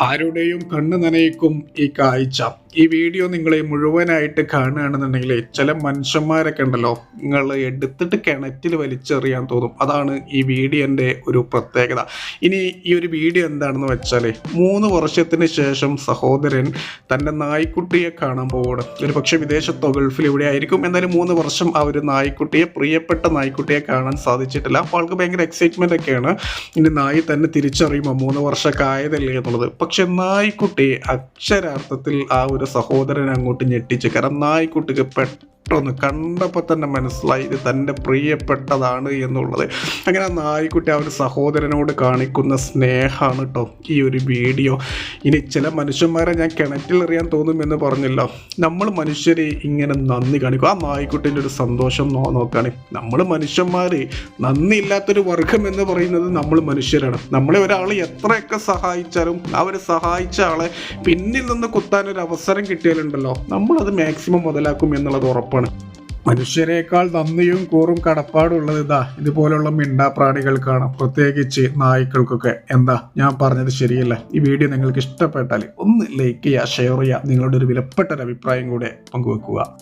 ആരുടെയും കണ്ണു നനയിക്കും ഈ കാഴ്ച. ഈ വീഡിയോ നിങ്ങൾ മുഴുവനായിട്ട് കാണുകയാണെന്നുണ്ടെങ്കിൽ ചില മനുഷ്യന്മാരൊക്കെ ഉണ്ടല്ലോ നിങ്ങൾ എടുത്തിട്ട് കിണറ്റിൽ വലിച്ചെറിയാൻ തോന്നും. അതാണ് ഈ വീഡിയോന്റെ ഒരു പ്രത്യേകത. ഇനി ഈ ഒരു വീഡിയോ എന്താണെന്ന് വെച്ചാൽ മൂന്ന് വർഷത്തിന് ശേഷം സഹോദരൻ തന്റെ നായ്ക്കുട്ടിയെ കാണാൻ പോവുകയാണ്. ഒരു പക്ഷേ വിദേശത്തോ ഗൾഫിൽ ഇവിടെ ആയിരിക്കും. എന്തായാലും മൂന്ന് വർഷം ആ ഒരു നായ്ക്കുട്ടിയെ പ്രിയപ്പെട്ട നായ്ക്കുട്ടിയെ കാണാൻ സാധിച്ചിട്ടില്ല. അപ്പോൾ ആൾക്ക് ഭയങ്കര എക്സൈറ്റ്മെന്റ് ഒക്കെയാണ് ഇനി നായി തന്നെ തിരിച്ചറിയുമോ മൂന്ന് വർഷമൊക്കെ ആയതല്ലേ എന്നുള്ളത്. പക്ഷെ നായ്ക്കുട്ടി അക്ഷരാർത്ഥത്തിൽ ആ ഒരു സഹോദരൻ അങ്ങോട്ട് ഞെട്ടിച്ച് കാരണം നായ്ക്കുട്ടിക്ക് പെട്ടെന്ന് കണ്ടപ്പോൾ തന്നെ മനസ്സിലായി ഇത് തന്റെ പ്രിയപ്പെട്ടതാണ് എന്നുള്ളത്. അങ്ങനെ ആ നായ്ക്കുട്ടി സഹോദരനോട് കാണിക്കുന്ന സ്നേഹമാണ് കേട്ടോ ഈ ഒരു വീഡിയോ. ഇനി ചില മനുഷ്യന്മാരെ ഞാൻ കിണറ്റിൽ കിണറ്റിലെറിയാൻ തോന്നുമെന്ന് പറഞ്ഞല്ലോ. നമ്മൾ മനുഷ്യരെ ഇങ്ങനെ നന്ദി കാണിക്കും. ആ നായ്ക്കുട്ടിന്റെ ഒരു സന്തോഷം നോ നോക്കുകയാണ് നമ്മൾ മനുഷ്യന്മാർ നന്ദി ഇല്ലാത്തൊരു വർഗം എന്ന് പറയുന്നത് നമ്മൾ മനുഷ്യരാണ്. നമ്മളെ ഒരാൾ എത്രയൊക്കെ സഹായിച്ചാലും അവർ സഹായിച്ച ആളെ പിന്നിൽ നിന്ന് കുത്താൻ ഒരു അവസരം കിട്ടിയാലുണ്ടല്ലോ. നമ്മളത് മാക്സിമം മുതലാക്കും എന്നുള്ളത് ഉറപ്പാണ്. മനുഷ്യരെക്കാൾ നന്ദിയും കൂറും കടപ്പാടുള്ളത് ഇതാ ഇതുപോലുള്ള മിണ്ടാപ്രാണികൾക്കാണ്. പ്രത്യേകിച്ച് നായ്ക്കൾക്കൊക്കെ. എന്താ ഞാൻ പറഞ്ഞത് ശരിയല്ല. ഈ വീഡിയോ നിങ്ങൾക്ക് ഇഷ്ടപ്പെട്ടാൽ ഒന്ന് ലൈക്ക് ചെയ്യുക ഷെയർ ചെയ്യുക. നിങ്ങളുടെ ഒരു വിലപ്പെട്ട ഒരു അഭിപ്രായം കൂടെ പങ്കുവെക്കുക.